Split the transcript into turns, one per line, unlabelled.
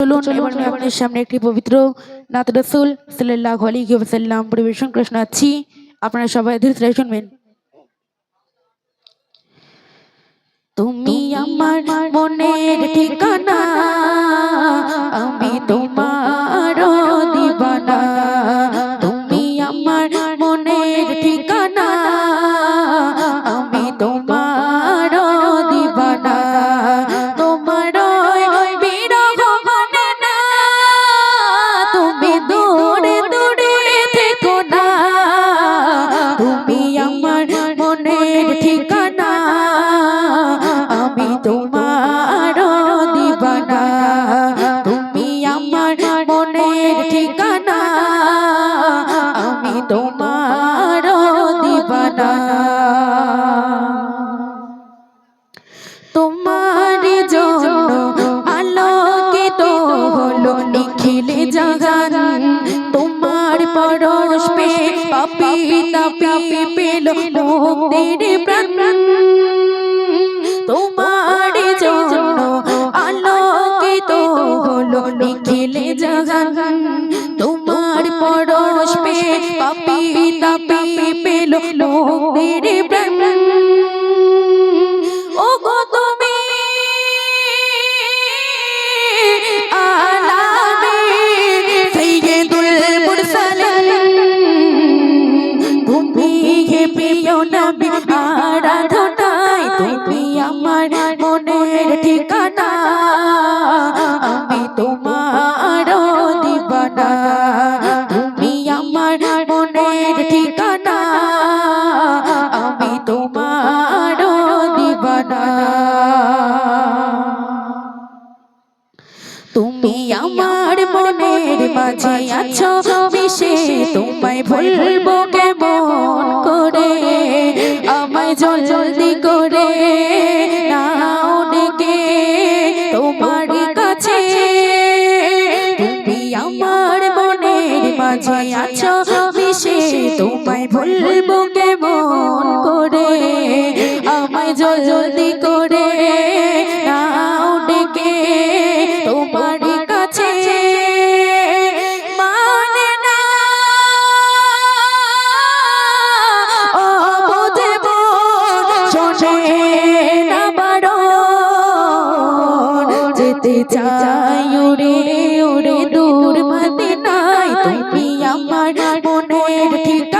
চলুন এবার আমি আপনাদের সামনে একটি পবিত্র নাত রসুল সাল্লাহ আলী পরিবেশন করে শোনাচ্ছি আপনারা সবাই ধীরে ধীরে শুনবেন। তুমি আমার মনের ঠিকানা আমি তোমার দিবানা। তুমি আমার মনের ঠিকানা পরশ পে পাপি তাপি পেল মুক্তির প্রাণ। তোমার জন্য আলোকিত হলো নিখিলে জাগান। তোমার পরশ পে পাপি তাপি পেল মুক্তির প্রাণ। আমার মনের মাঝে আছো মিশে তোমায় ভুলবো কেমন করে? আমায় জলদি করে নাও ডেকে তোমার কাছে। তুমি আমার মনের মাঝে আছো মিশে তোমায় ভুলবো কেমন করে? আমায় জলদি করে যেতে চাই উড়ে উড়ে দূর মদিনায়। তুমি আমার মনের ঠিকানা।